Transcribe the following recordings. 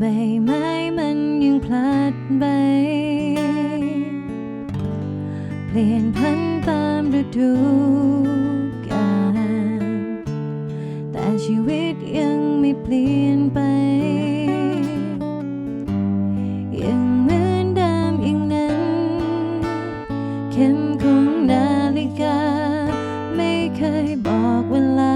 ใบไม้มันยังพลัดใบ เปลี่ยนพันธุ์ตามฤดูกาลแต่ชีวิตยังไม่เปลี่ยนไป ยังเหมือนเดิมอย่างนั้น เข็มของนาฬิกา ไม่เคยบอกเวลา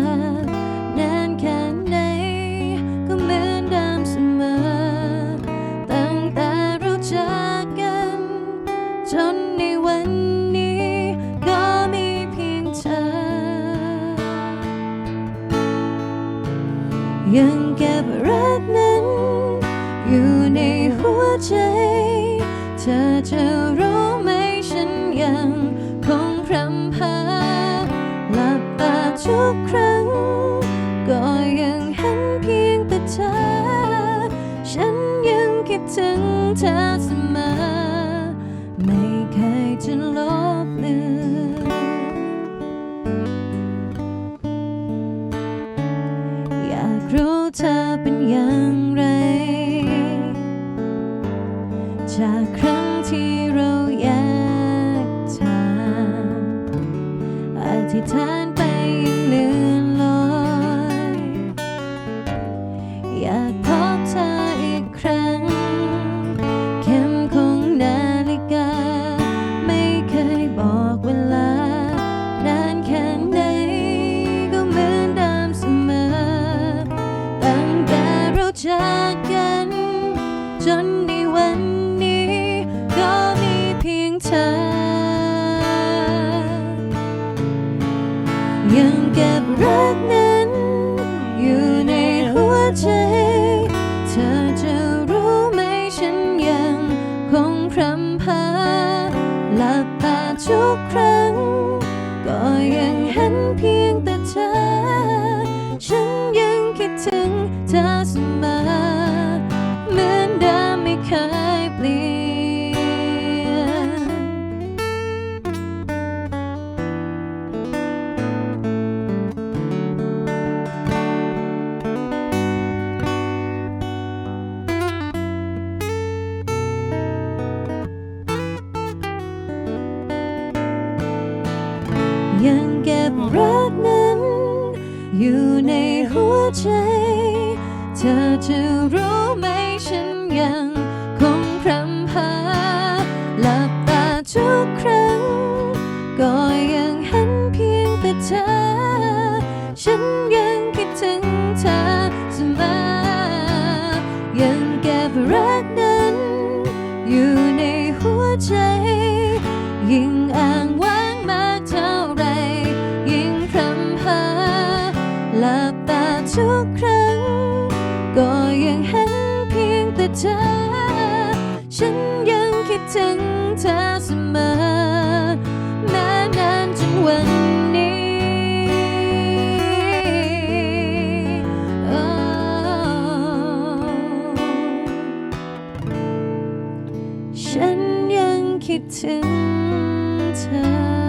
ยังเก็บรักนั้น อยู่ในหัวใจ เธอจะรู้ไหมฉันยังคงพรำพาหลับตาทุกครั้ง ก็ยังเห็นเพียงแต่เธอ ฉันยังคิดถึงเธอเสมอไม่เคยจะลบ เธอเป็นอย่างไร จากครั้งที่เราแยกทางอธิษฐาน เธอ ยังเก็บรักนั้น อยู่ในหัวใจ เธอจะรู้ไหมฉันยังคงพรำพาหลับตาทุกครั้ง ก็ยังเห็นเพียงแต่เธอ ฉันยังคิดถึงเธอเสมอ อยู่ในหัวใจ เธอจะรู้ไหมฉันยังคงพรำพาหลับตาทุกครั้ง ก็ยังเห็นเพียงแต่เธอ ฉันยังคิดถึงเธอเสมอยังเก็บรักนั้น อยู่ในหัวใจ ยิ่ง ทุกครั้ง ก็ยังเห็นเพียงแต่เธอ ฉันยังคิดถึงเธอเสมอแม้นานจนวันนี้ ฉันยังคิดถึงเธอ